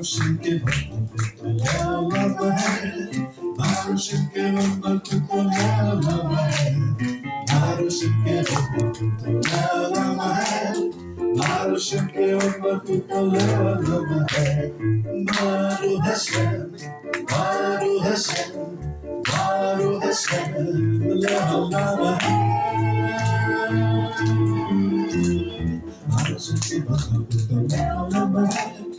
Barışıkke baktıklarla bahar Barışıkke baktıklarla bahar Barışıkke baktıklarla bahar Barışıkke baktıklarla bahar Baru Hasan, Baru Hasan Baru Hasan, la bahar Barışıkke baktıklarla bahar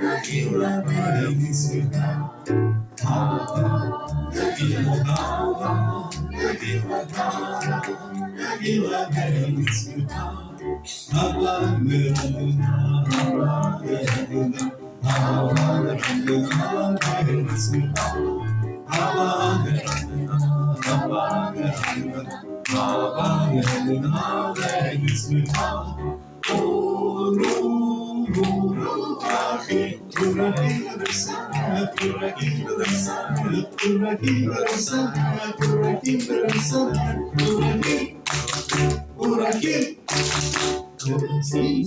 Naquela paredicita Tava Naquela tava Naquela tava Naquela paredicita Tava Tava Tava Naquela paredicita Tava Tava Tava Oh, no Pura are pura You pura here pura You pura here pura You pura here pura You are here inside. You are here. You are here. Come and see.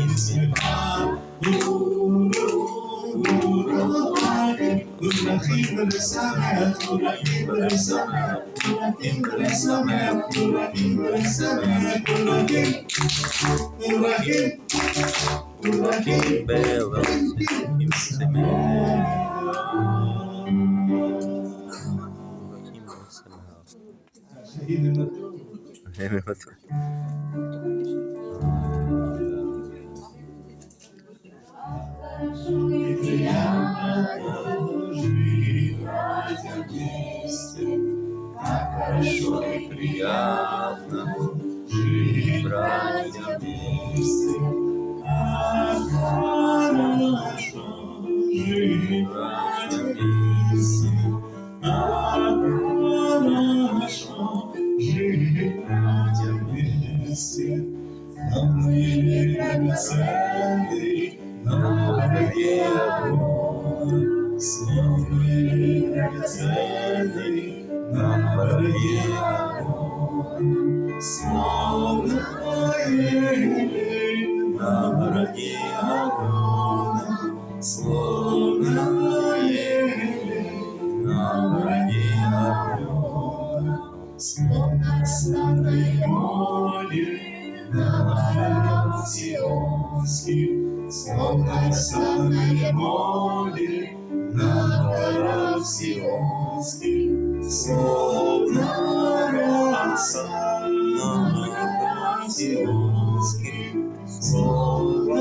Durachim b'lesameh, durachim b'lesameh, durachim b'lesameh, durachim b'lesameh, durachim, durachim, durachim b'lesameh. Amen. Славный нам дорогие огонь. Славный нам дорогие огонь. Славный нам дорогие огонь. Словно на Сионский, Словно старой море на на горах Сионский, Словно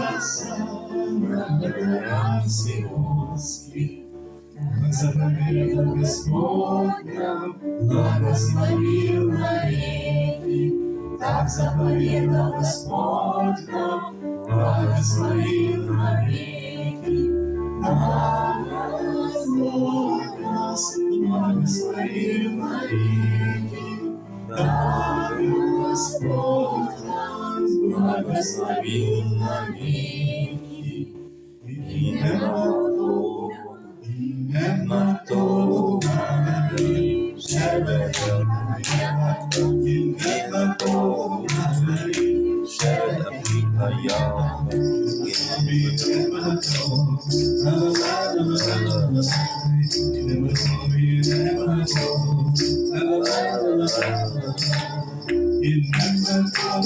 роса на горах Сионский. Господь нам, благословил навеки. Так заповедал Господь нам, благословил навеки. Господь Благословил навеки. И нема Нема того, Шебе і нема того, Шебе я, і нема того, і нема